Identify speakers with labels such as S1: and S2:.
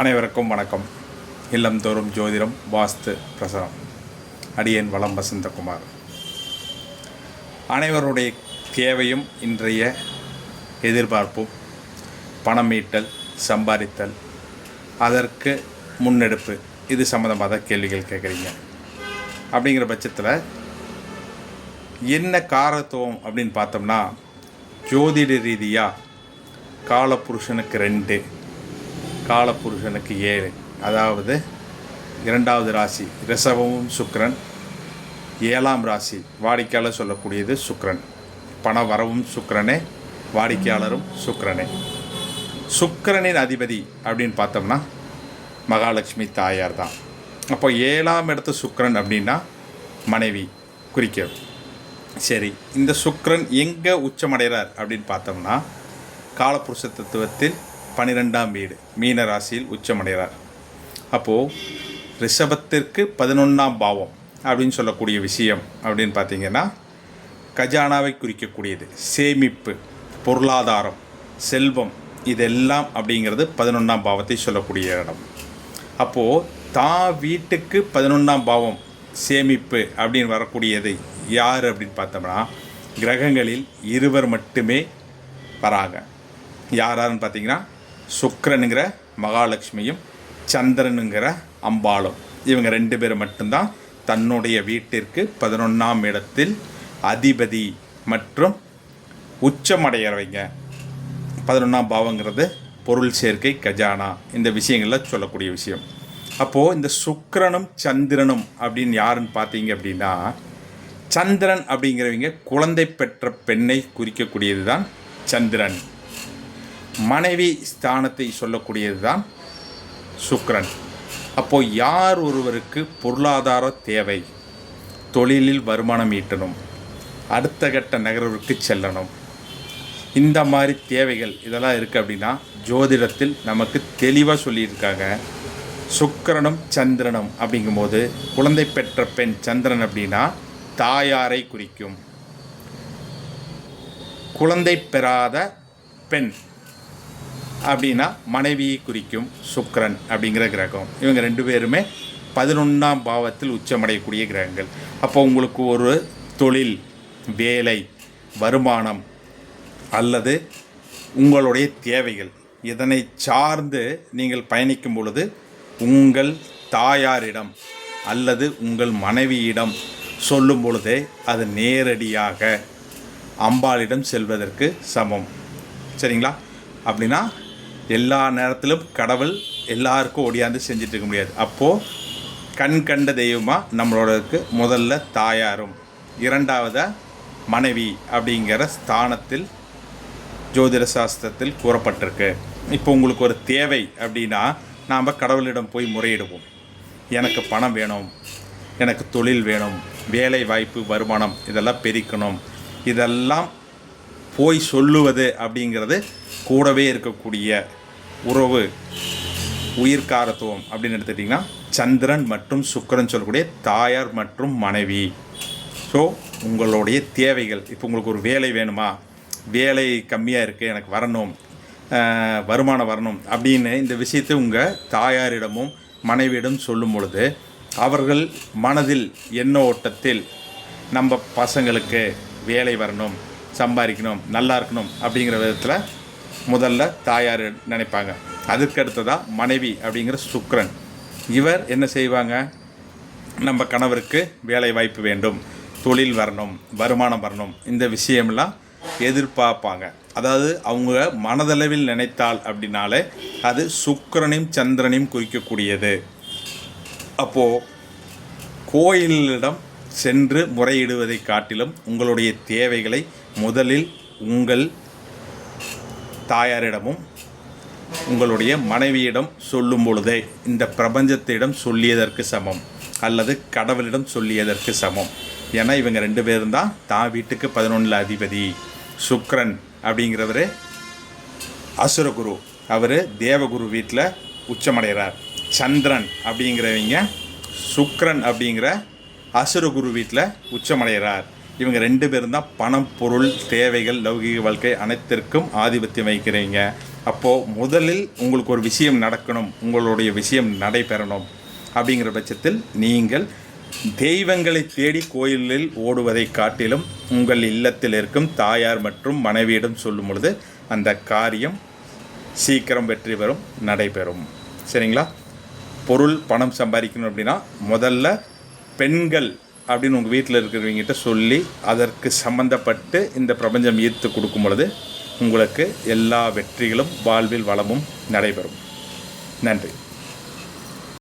S1: அனைவருக்கும் வணக்கம். இல்லந்தோறும் ஜோதிடம் வாஸ்து பிரசனம். அடியேன் வளம் வசந்தகுமார். அனைவருடைய தேவையும் இன்றைய எதிர்பார்ப்பும் பணம் ஈட்டல் சம்பாதித்தல் அதற்கு முன்னெடுப்பு. இது சம்மந்தமாக தான் கேள்விகள் கேட்குறீங்க. அப்படிங்கிற பட்சத்தில் என்ன காரத்துவம் அப்படின்னு பார்த்தோம்னா ஜோதிட ரீதியாக காலபுருஷனுக்கு ரெண்டு. காலபுருஷனுக்கு ஏழு. அதாவது இரண்டாவது ராசி ரிஷபமும் சுக்ரன் ஏழாம் ராசி வாடிக்கையாளர் சொல்லக்கூடியது சுக்ரன் பண வரவும் சுக்ரனே வாடிக்கையாளரும் சுக்ரனே சுக்கரனின் அதிபதி அப்படின்னு பார்த்தோம்னா மகாலட்சுமி தாயார் தான். அப்போ ஏழாம் இடத்து சுக்கிரன் அப்படின்னா மனைவி குறிக்கிறது சரி இந்த சுக்ரன் எங்கே உச்சமடைகிறார் அப்படின்னு பார்த்தோம்னா காலபுருஷ தத்துவத்தில் பன்னிரெண்டாம் வீடு மீன ராசியில் உச்சமடைகிறார். அப்போது ரிஷபத்திற்கு பதினொன்றாம் பாவம் அப்படின்னு சொல்லக்கூடிய விஷயம் அப்படின்னு பார்த்தீங்கன்னா கஜானாவை குறிக்கக்கூடியது. சேமிப்பு பொருளாதாரம் செல்வம் இதெல்லாம் அப்படிங்கிறது பதினொன்றாம் பாவத்தை சொல்லக்கூடிய இடம். அப்போது தான் வீட்டுக்கு பதினொன்றாம் பாவம் சேமிப்பு அப்படின்னு வரக்கூடியது யார் அப்படின்னு பார்த்தோம்னா கிரகங்களில் இருவர் மட்டுமே வராங்க. யாராருன்னு பார்த்தீங்கன்னா சுக்கரனுங்கிற மகாலட்சுமியும் சந்திரனுங்கிற அம்பாளும். இவங்க ரெண்டு பேரும் மட்டும்தான் தன்னுடைய வீட்டிற்கு பதினொன்றாம் இடத்தில் அதிபதி மற்றும் உச்சமடைகிறவங்க பதினொன்றாம் பாவங்கிறது பொருள் சேர்க்கை கஜானா இந்த விஷயங்களில் சொல்லக்கூடிய விஷயம். அப்போது இந்த சுக்கரனும் சந்திரனும் அப்படின்னு யாருன்னு பார்த்தீங்க அப்படின்னா சந்திரன் அப்படிங்கிறவங்க குழந்தை பெற்ற பெண்ணை குறிக்கக்கூடியது தான் சந்திரன். மனைவி ஸ்தானத்தை சொல்லக்கூடியது தான் சுக்ரன் அப்போது யார் ஒருவருக்கு பொருளாதார தேவை? தொழிலில் வருமானம் ஈட்டணும். அடுத்த கட்ட நகர்வுக்கு செல்லணும். இந்த மாதிரி தேவைகள் இதெல்லாம் இருக்குது அப்படின்னா ஜோதிடத்தில் நமக்கு தெளிவாக சொல்லியிருக்காங்க. சுக்கரனும் சந்திரனும் அப்படிங்கும்போது குழந்தை பெற்ற பெண் சந்திரன் அப்படின்னா தாயாரை குறிக்கும். குழந்தை பெறாத பெண் அப்படின்னா மனைவியை குறிக்கும் சுக்ரன் அப்படிங்கிற கிரகம். இவங்க ரெண்டு பேருமே பதினொன்றாம் பாவத்தில் உச்சமடையக்கூடிய கிரகங்கள். அப்போ உங்களுக்கு ஒரு தொழில் வேலை வருமானம் அல்லது உங்களுடைய தேவைகள் இதனை சார்ந்து நீங்கள் பயணிக்கும் பொழுது உங்கள் தாயாரிடம் அல்லது உங்கள் மனைவியிடம் சொல்லும் பொழுதே அது நேரடியாக அம்பாளிடம் செல்வதற்கு சமம். சரிங்களா? அப்படின்னா எல்லா நேரத்திலும் கடவுள் எல்லாருக்கும் ஓடியாந்து செஞ்சுட்டு இருக்க முடியாது. அப்போது கண் கண்ட தெய்வமாக நம்மளோடக்கு முதல்ல தாயாரும் இரண்டாவதாக மனைவி அப்படிங்கிற ஸ்தானத்தில் ஜோதிட சாஸ்திரத்தில் கூறப்பட்டிருக்கு. இப்போ உங்களுக்கு ஒரு தேவை அப்படின்னா நாம் கடவுளிடம் போய் முறையிடுவோம். எனக்கு பணம் வேணும் எனக்கு தொழில் வேணும் வேலை வாய்ப்பு வருமானம் இதெல்லாம் பெருக்கணும். இதெல்லாம் போய் சொல்லுவது அப்படிங்கிறது கூடவே இருக்கக்கூடிய உறவு உயிர்காரத்துவம் அப்படின்னு எடுத்துக்கிட்டிங்கன்னா சந்திரன் மற்றும் சுக்கரன் சொல்லக்கூடிய தாயார் மற்றும் மனைவி. ஸோ உங்களுடைய தேவைகள் இப்போ உங்களுக்கு ஒரு வேலை வேணுமா? வேலை கம்மியாக இருக்குது எனக்கு வரணும் வருமானம் வரணும் அப்படின்னு இந்த விஷயத்தை உங்கள் தாயாரிடமும் மனைவியிடம் சொல்லும் பொழுது அவர்கள் மனதில் எண்ண ஓட்டத்தில் நம்ம பசங்களுக்கு வேலை வரணும் சம்பாதிக்கணும் நல்லா இருக்கணும் அப்படிங்கிற விதத்தில் முதல்ல தாயார் நினைப்பாங்க. அதுக்கு அடுத்ததாக மனைவி அப்படிங்கிற சுக்ரன் இவர் என்ன செய்வாங்க? நம்ம கணவருக்கு வேலை வாய்ப்பு வேண்டும் தொழில் வரணும் வருமானம் வரணும். இந்த விஷயம்லாம் எதிர்பார்ப்பாங்க. அதாவது அவங்க மனதளவில் நினைத்தால் அப்படின்னாலே அது சுக்கரனையும் சந்திரனையும் குறிக்கக்கூடியது. அப்போது கோயிலிடம் சென்று முறையிடுவதை காட்டிலும் உங்களுடைய தேவைகளை முதலில் உங்கள் தாயாரிடமும் உங்களுடைய மனைவியிடம் சொல்லும் பொழுதே இந்த பிரபஞ்சத்திடம் சொல்லியதற்கு சமம் அல்லது கடவுளிடம் சொல்லியதற்கு சமம். ஏன்னா இவங்க ரெண்டு பேரும் தான் தான் வீட்டுக்கு பதினொன்றில் அதிபதி. சுக்ரன் அப்படிங்கிறவர் அசுரகுரு. அவர் தேவகுரு வீட்டில் உச்சமடைகிறார் சந்திரன் அப்படிங்கிறவங்க சுக்ரன் அப்படிங்கிற அசுரகுரு வீட்டில் உச்சமடைகிறார் இவங்க ரெண்டு பேரும் தான் பணம் பொருள் தேவைகள் லௌகிக வாழ்க்கை அனைத்திற்கும் ஆதிபத்தியம் வைக்கிறீங்க அப்போது முதலில் உங்களுக்கு ஒரு விஷயம் நடக்கணும் உங்களுடைய விஷயம் நடைபெறணும் அப்படிங்கிற பட்சத்தில் நீங்கள் தெய்வங்களை தேடி கோயிலில் ஓடுவதை காட்டிலும் உங்கள் இல்லத்தில் இருக்கும் தாயார் மற்றும் மனைவியிடம் சொல்லும் பொழுது அந்த காரியம் சீக்கிரம் வெற்றி பெறும் நடைபெறும். சரிங்களா? பொருள் பணம் சம்பாதிக்கணும் அப்படின்னா முதல்ல பெண்கள் அப்படின்னு உங்கள் வீட்டில் இருக்கிறவங்ககிட்ட சொல்லி அதற்கு சம்மந்தப்பட்டு இந்த பிரபஞ்சம் ஈர்த்து கொடுக்கும் பொழுது உங்களுக்கு எல்லா வெற்றிகளும் வாழ்வில் வளமும் நடைபெறும். நன்றி.